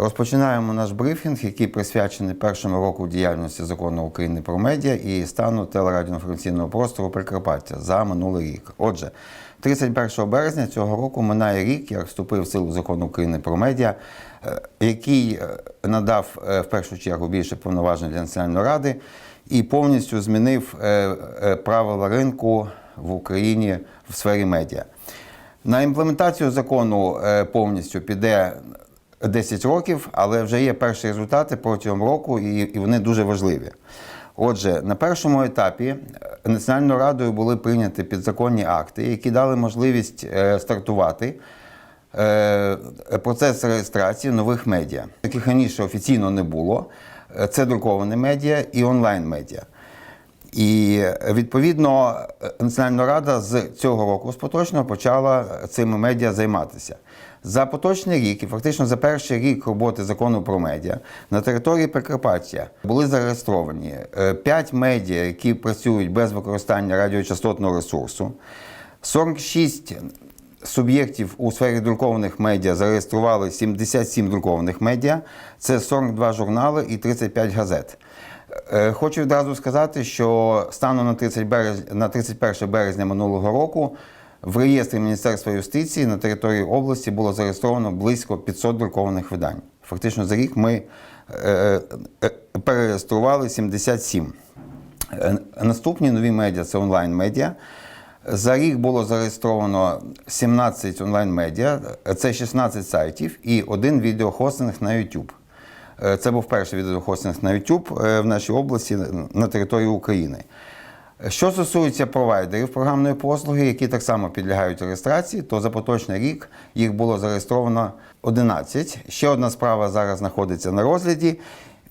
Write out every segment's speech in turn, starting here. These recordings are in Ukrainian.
Розпочинаємо наш брифінг, який присвячений першому року діяльності закону України про медіа і стану телерадіоінформаційного простору Прикарпаття за минулий рік. Отже, 31 березня цього року минає рік, як вступив в силу закон України про медіа, е, який е, надав е, в першу чергу більше повноважень для Національної ради і повністю змінив правила ринку в Україні в сфері медіа. На імплементацію закону повністю піде 10 років, але вже є перші результати протягом року, і, і вони дуже важливі. Отже, на першому етапі е, Національною радою були прийняті підзаконні акти, які дали можливість е, стартувати е, процес реєстрації нових медіа, яких раніше офіційно не було. Це друковане медіа і онлайн-медіа. І е, відповідно е, Національна рада з цього року з поточного почала цими медіа займатися. За поточний рік і фактично за перший рік роботи закону про медіа на території Прикарпаття були зареєстровані 5 медіа, які працюють без використання радіочастотного ресурсу, 46 суб'єктів у сфері друкованих медіа зареєстрували 77 друкованих медіа, це 42 журнали і 35 газет. Е, Хочу відразу сказати, що станом на 30 березня, на 31 березня минулого року в реєстрі Міністерства юстиції на території області було зареєстровано близько 500 друкованих видань. Фактично за рік ми е, е, перереєстрували 77. Е, Наступні нові медіа це онлайн-медіа. За рік було зареєстровано 17 онлайн-медіа, це 16 сайтів і один відеохостинг на YouTube. Е, Це був перший відеохостинг на YouTube е, в нашій області на території України. Що стосується провайдерів програмної послуги, які так само підлягають реєстрації, то за поточний рік їх було зареєстровано 11. Ще одна справа зараз знаходиться на розгляді.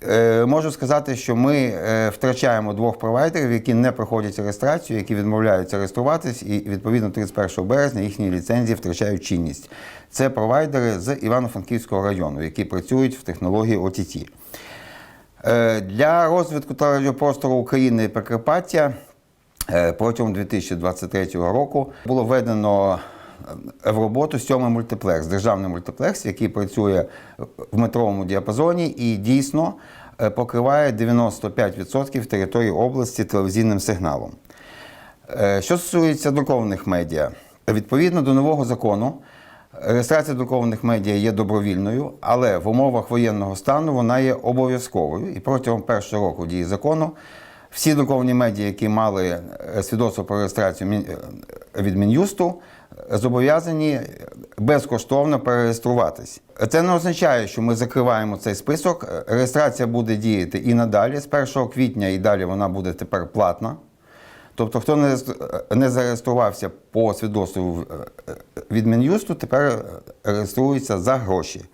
Е, Можу сказати, що ми е, втрачаємо двох провайдерів, які не проходять реєстрацію, які відмовляються реєструватись, і відповідно 31 березня їхні ліцензії втрачають чинність. Це провайдери з Івано-Франківського району, які працюють в технології OTT. Е, Для розвитку телерадіопростору України і Прикарпаття протягом 2023 року було введено в роботу сьомий мультиплекс, державний мультиплекс, який працює в метровому діапазоні і дійсно е, покриває 95% території області телевізійним сигналом. Е, Що стосується друкованих медіа, відповідно до нового закону, реєстрація друкованих медіа є добровільною, але в умовах воєнного стану вона є обов'язковою. І протягом першого року дії закону всі друковані медіа, які мали е, свідоцтво про реєстрацію е, від Мін'юсту, е, зобов'язані безкоштовно перереєструватись. Це не означає, що ми закриваємо цей список. Е, Реєстрація буде діяти і надалі. З 1 квітня і далі вона буде тепер платна. Тобто, хто не зареєструвався по свідоцтву е, від Мін'юсту, тепер е, реєструється за гроші,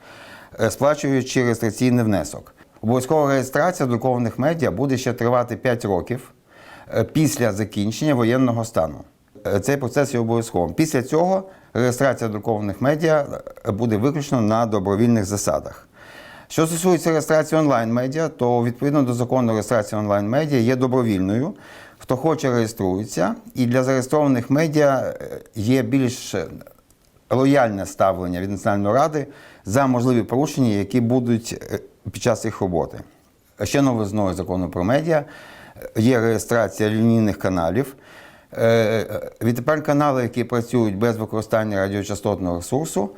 е, сплачуючи реєстраційний внесок. Обов'язкова реєстрація друкованих медіа буде ще тривати 5 років е, після закінчення воєнного стану. Е, Цей процес є обов'язковим. Після цього реєстрація друкованих медіа е, буде виключно на добровільних засадах. Що стосується реєстрації онлайн-медіа, то відповідно до закону реєстрація онлайн-медіа є добровільною. Хто хоче, реєструється. І для зареєстрованих медіа е, є більш лояльне ставлення від Національної ради за можливі порушення, які будуть під час їх роботи. Ще новизною закону про медіа є реєстрація лінійних каналів. Е, е, Відтепер канали, які працюють без використання радіочастотного ресурсу,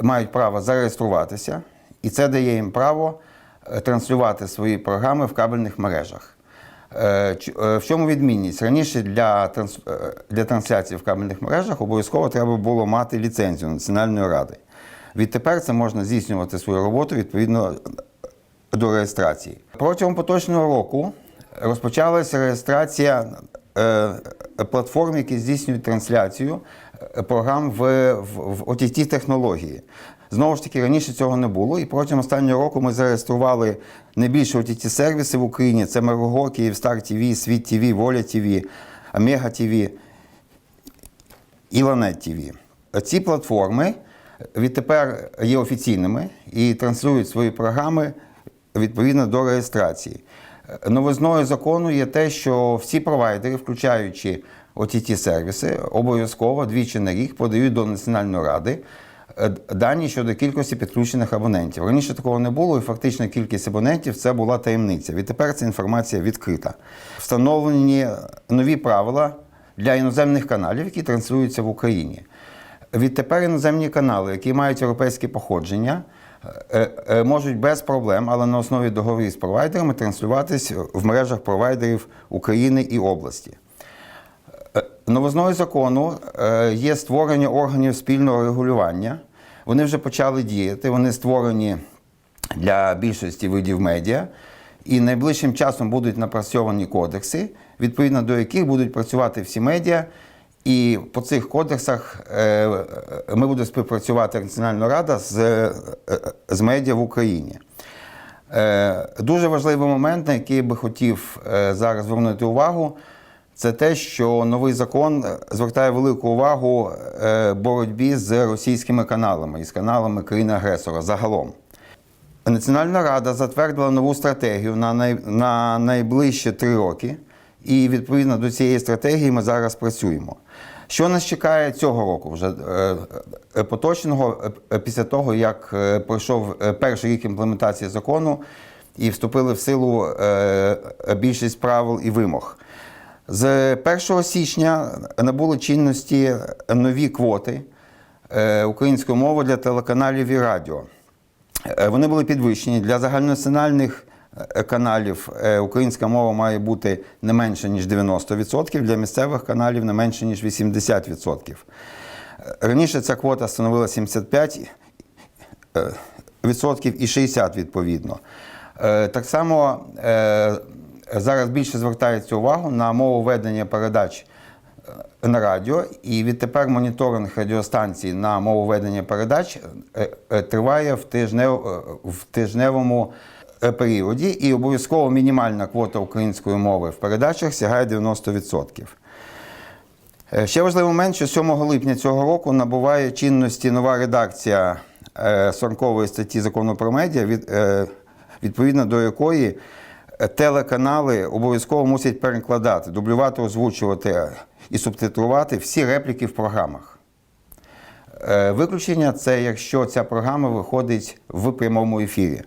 мають право зареєструватися, і це дає їм право е, транслювати свої програми в кабельних мережах. В чому відмінність? Раніше для, транс- для трансляції в кабельних мережах обов'язково треба було мати ліцензію Національної ради. Відтепер це можна здійснювати свою роботу відповідно до реєстрації. Протягом поточного року розпочалася реєстрація платформ, які здійснюють трансляцію е, програм в, в, в OTT технології. Знову ж таки, раніше цього не було, і протягом останнього року ми зареєстрували найбільші OTT сервіси в Україні. Це Мегаго, Київстар ТВ, Світ ТВ, Воля ТВ, Омега ТВ і Ланет ТВ. Ці платформи відтепер є офіційними і транслюють свої програми відповідно до реєстрації. Новизною закону є те, що всі провайдери, включаючи OTT сервіси, обов'язково двічі на рік подають до Національної ради е, дані щодо кількості підключених абонентів. Раніше такого не було, і фактично кількість абонентів це була таємниця. Відтепер ця інформація відкрита. Встановлені нові правила для іноземних каналів, які транслюються в Україні. Відтепер іноземні канали, які мають європейське походження, можуть без проблем, але на основі договорів з провайдерами транслюватись в мережах провайдерів України і області. Е, Новозною закону е, є створення органів спільного регулювання. Вони вже почали діяти, вони створені для більшості видів медіа, і найближчим часом будуть напрацьовані кодекси, відповідно до яких будуть працювати всі медіа. І по цих кодексах е, ми будемо співпрацювати Національна рада з, е, з медіа в Україні. Е, Дуже важливий момент, на який би хотів зараз звернути увагу, це те, що новий закон звертає велику увагу боротьбі з російськими каналами і з каналами країни-агресора загалом. Національна рада затвердила нову стратегію на найближчі три роки, і відповідно до цієї стратегії ми зараз працюємо. Що нас чекає цього року, вже е, е, поточного, е, після того, як пройшов перший рік імплементації закону і вступили в силу більшість правил і вимог. З 1 січня набули чинності нові квоти української мови для телеканалів і радіо. Вони були підвищені для загальнонаціональних каналів. е, Українська мова має бути не менше ніж 90%, для місцевих каналів не менше ніж 80%. Е, Раніше ця квота становила 75 е, відсотків і 60% відповідно. Е, Так само е, зараз більше звертається увагу на мову ведення передач е, на радіо, і відтепер моніторинг радіостанцій на мову ведення передач е, е, триває в, тижнев, е, в тижневому е, періоді, і обов'язково мінімальна квота української мови в передачах сягає 90%. Е, Ще важливий момент, що 7 липня цього року набуває чинності нова редакція е, 40-ї статті закону про медіа, від, е, відповідно до якої е, телеканали обов'язково мусять перекладати, дублювати, озвучувати і субтитрувати всі репліки в програмах. Е, Виключення це якщо ця програма виходить в прямому ефірі.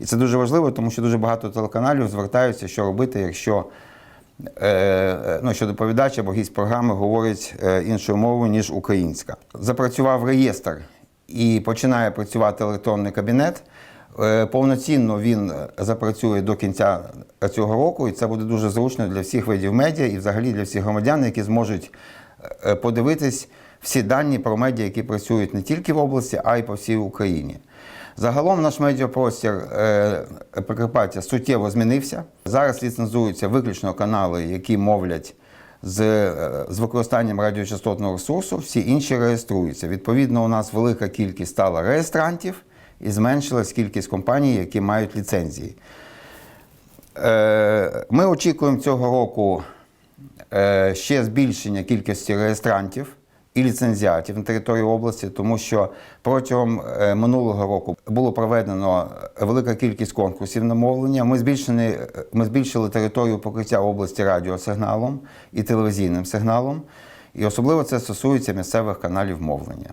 І це дуже важливо, тому що дуже багато телеканалів звертаються, що робити, якщо е, ну, що доповідач або гість програми говорить е, іншою мовою, ніж українська. Запрацював реєстр і починає працювати електронний кабінет. Е, Повноцінно він запрацює до кінця цього року, і це буде дуже зручно для всіх видів медіа і взагалі для всіх громадян, які зможуть е, подивитись всі дані про медіа, які працюють не тільки в області, а й по всій Україні. Загалом наш медіапростір е, Прикарпаття суттєво змінився. Зараз ліцензуються виключно канали, які мовлять з, е, з використанням радіочастотного ресурсу, всі інші реєструються. Відповідно, у нас велика кількість стала реєстрантів і зменшилась кількість компаній, які мають ліцензії. Е, Ми очікуємо цього року е, ще збільшення кількості реєстрантів і ліцензіатів на території області, тому що протягом е, минулого року було проведено велика кількість конкурсів на мовлення. Ми збільшили, ми збільшили територію покриття області радіосигналом і телевізійним сигналом. І особливо це стосується місцевих каналів мовлення.